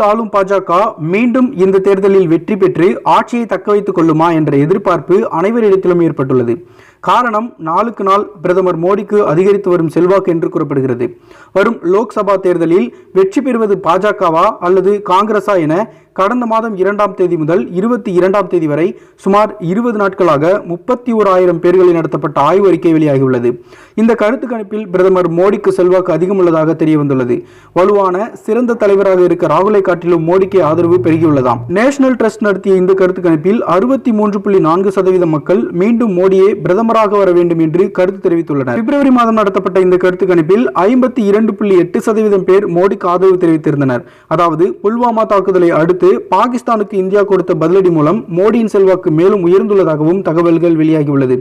ஆளும் பாஜக மீண்டும் இந்த தேர்தலில் வெற்றி பெற்று ஆட்சியை தக்க வைத்துக் கொள்ளுமா என்ற எதிர்பார்ப்பு அனைவரிடத்திலும் ஏற்பட்டுள்ளது. காரணம் நாளுக்கு நாள் பிரதமர் மோடிக்கு அதிகரித்து வரும் செல்வாக்கு என்று கூறப்படுகிறது. வரும் லோக்சபா தேர்தலில் வெற்றி பெறுவது பாஜகவா அல்லது காங்கிரஸா என கடந்த மாதம் இரண்டாம் தேதி முதல் இருபத்தி இரண்டாம் தேதி வரை சுமார் இருபது நாட்களாக முப்பத்தி ஓராயிரம் பேர்களில் நடத்தப்பட்ட ஆய்வு அறிக்கை வெளியாகியுள்ளது. இந்த கருத்து கணிப்பில் பிரதமர் மோடிக்கு செல்வாக்கு அதிகம் உள்ளதாக தெரிய வந்துள்ளது வலுவான சிறந்த தலைவராக இருக்க ராகுலை காட்டிலும் மோடிக்கு ஆதரவு பெருகியுள்ளதாம். நேஷனல் ட்ரஸ்ட் நடத்திய இந்த கருத்து கணிப்பில் அறுபத்தி மூன்று புள்ளி நான்கு சதவீத மக்கள் மீண்டும் மோடியே பிரதமராக வர வேண்டும் என்று கருத்து தெரிவித்துள்ளனர். பிப்ரவரி மாதம் நடத்தப்பட்ட இந்த கருத்து கணிப்பில் ஐம்பத்தி இரண்டு புள்ளி எட்டு சதவீதம் பேர் மோடிக்கு ஆதரவு தெரிவித்திருந்தனர். அதாவது புல்வாமா தாக்குதலை அடுத்து பாகிஸ்தானுக்கு இந்தியா கொடுத்த பதிலடி மூலம் மோடியின் செல்வாக்கு மேலும் உயர்ந்துள்ளதாகவும் தகவல்கள் வெளியாகியுள்ளது.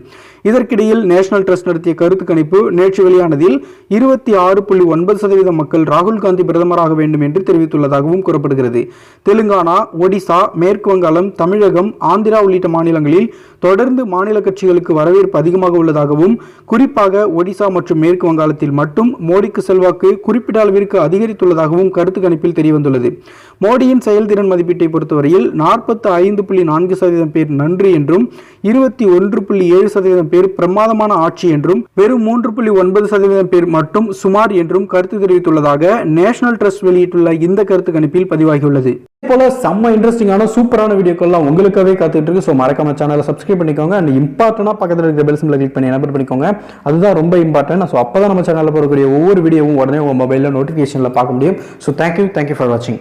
இதற்கிடையில் நேஷனல் ட்ரஸ்ட் நடத்திய கருத்து கணிப்பு நேற்று வெளியானதில் இருபத்தி ஆறு புள்ளி ஒன்பது சதவீதம் மக்கள் ராகுல் காந்தி பிரதமராக வேண்டும் என்று தெரிவித்துள்ளதாகவும் கூறப்படுகிறது. தெலுங்கானா ஒடிசா மேற்கு வங்காளம் தமிழகம் ஆந்திரா உள்ளிட்ட மாநிலங்களில் தொடர்ந்து மாநில கட்சிகளுக்கு வரவேற்பு அதிகமாக உள்ளதாகவும் குறிப்பாக ஒடிசா மற்றும் மேற்கு வங்காளத்தில் மட்டும் மோடிக்கு செல்வாக்கு குறிப்பிட்ட அளவிற்கு அதிகரித்துள்ளதாகவும் கருத்து கணிப்பில் தெரியவந்துள்ளது. மோடியின் செயல்திறன் மதிப்பீட்டை பொறுத்தவரையில் நாற்பத்தி ஐந்து புள்ளி நான்கு சதவீதம் பேர் நன்றி என்றும் இருபத்தி ஒன்று புள்ளி ஏழு சதவீதம் பேர் பிரமாதமான ஆட்சி என்றும் வெறும் மூன்று புள்ளி ஒன்பது சதவீதம் பேர் மட்டும் சுமார் என்றும் கருத்து தெரிவித்துள்ளதாக நேஷனல் ட்ரஸ்ட் வெளியிட்டுள்ள இந்த கருத்து கணிப்பில் பதிவாகியுள்ளது. போல செம்ம இன்ட்ரெஸ்டிங்கான சூப்பரான வீடியோக்கள்லாம் உங்களுக்காகவே காத்துட்டு இருக்கு. ஸோ மறக்காம சேனலை சப்ஸ்கிரைப் பண்ணிக்கோங்க. அண்ட் இம்பார்ட்டனாக பக்கத்தில் இருக்கிற பெல் கிளிக் பண்ணி எனபிள் பண்ணிக்கோங்க. அதுதான் ரொம்ப இம்பார்ட்டன்ட் ஸோ அப்போ தான் நம்ம சேனலில் போகக்கூடிய ஒவ்வொரு வீடியோவும் உடனே உங்கள் மொபைலில் நோட்டிஃபிகேஷனில் பார்க்க முடியும். ஸோ தேங்க்யூ தேங்க்யூ ஃபார் வாட்சிங்